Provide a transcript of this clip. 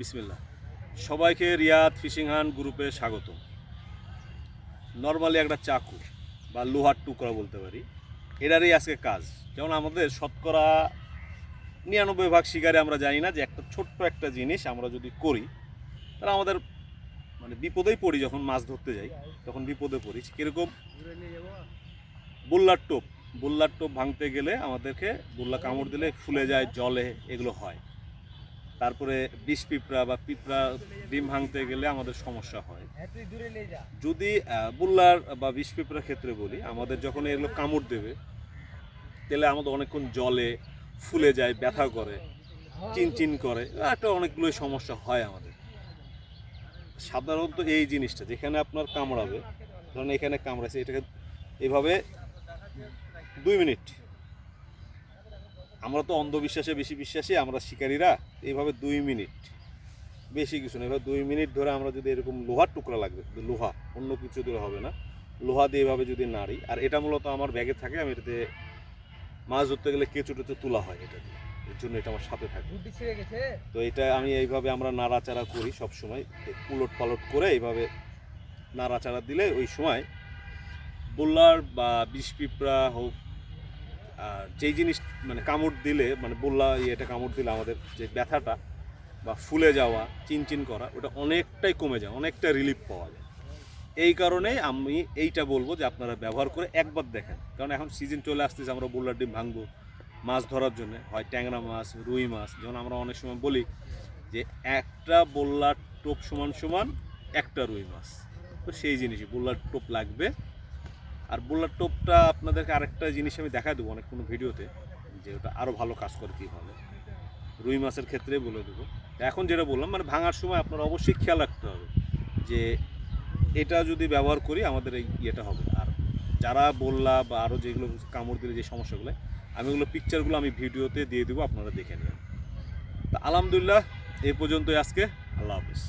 বিসমিল্লাহ। সবাইকে Riyad fishing hunt গ্রুপে স্বাগত নর্মালি একটা চাকু বা লোহার টুকরা বলতে পারি, এটারই আজকে কাজ। যেমন আমাদের শতকরা নিরানব্বই ভাগ শিকারে আমরা জানি না যে একটা ছোট্ট একটা জিনিস আমরা যদি করি, তাহলে আমাদের মানে বিপদেই পড়ি যখন মাছ ধরতে যাই, তখন বিপদে পড়ি। কীরকম? বুল্লার টোপ। বুল্লার টোপ ভাঙতে গেলে আমাদেরকে বুল্লা কামড় দিলে ফুলে যায়, জলে, এগুলো হয়। তারপরে বিষ পিঁপড়া বা পিঁপড়া ডিম ভাঙতে গেলে আমাদের সমস্যা হয়। যদি বুল্লার বা বিষ পিঁপড়ার ক্ষেত্রে বলি, আমাদের যখন এগুলো কামড় দেবে, তাহলে আমাদের অনেকক্ষণ জলে ফুলে যায়, ব্যথা করে, চিনচিন করে, একটা অনেকগুলোই সমস্যা হয় আমাদের। সাধারণত এই জিনিসটা, যেখানে আপনার কামড়াবে, ধরুন এখানে কামড়াচ্ছে এটাকে এইভাবে দুই মিনিট আমরা তো অন্ধবিশ্বাসে বেশি বিশ্বাসী আমরা শিকারীরা এইভাবে দুই মিনিট। বেশি কিছু না এবার দুই মিনিট ধরে আমরা যদি এরকম লোহার টুকরা লাগবে লোহা অন্য কিছু দিলে হবে না লোহা দিয়ে এভাবে যদি নাড়ি আর এটা মূলত আমার ব্যাগে থাকে আমি এটাতে মাছ ধরতে গেলে কেঁচু টেচু তোলা হয় এটা দিয়ে। এর জন্য এটা আমার সাথে থাকে। তো এটা আমি এইভাবে আমরা নাড়াচাড়া করি সব সময় উলট পালট করে এইভাবে নাড়াচাড়া দিলে ওই সময় বোল্লার বা বিষ পিঁপড়া হোক আর যেই জিনিস মানে কামড় দিলে মানে বোল্লা ইয়েটা কামড় দিলে আমাদের যে ব্যথাটা বা ফুলে যাওয়া, চিনচিন করা, ওটা অনেকটাই কমে যায়, অনেকটা রিলিফ পাওয়া যায়। এই কারণে আমি এইটা বলব যে আপনারা ব্যবহার করে একবার দেখেন। কারণ এখন সিজন চলে আসতেছে, আমরা বোল্লার ডিম ভাঙবো মাছ ধরার জন্য, হয় ট্যাংরা মাছ, রুই মাছ। যেমন আমরা অনেক সময় বলি যে একটা বোল্লার টোপ সমান সমান একটা রুই মাছ। তো সেই জিনিসই, বোল্লার টোপ লাগবে আর বোল্লার টোপটা আপনাদেরকে আরেকটা জিনিস আমি দেখা দেবো অনেক কোনো ভিডিওতে, যে ওটা আরও ভালো কাজ করে কীভাবে। রুই মাছের ক্ষেত্রে বলে দেবো। এখন যেটা বললাম মানে ভাঙার সময় আপনার অবশ্যই খেয়াল রাখতে হবে যে এটা যদি ব্যবহার করি আমাদের এই ইয়েটা হবে। আর যারা বললা বা আরও যেগুলো কামড় দিলে যে সমস্যাগুলো, আমি ওগুলো পিকচারগুলো আমি ভিডিওতে দিয়ে দেবো, আপনারা দেখে নিন। তা আলহামদুলিল্লাহ এই পর্যন্তই আজকে, আল্লাহ হাফিজ।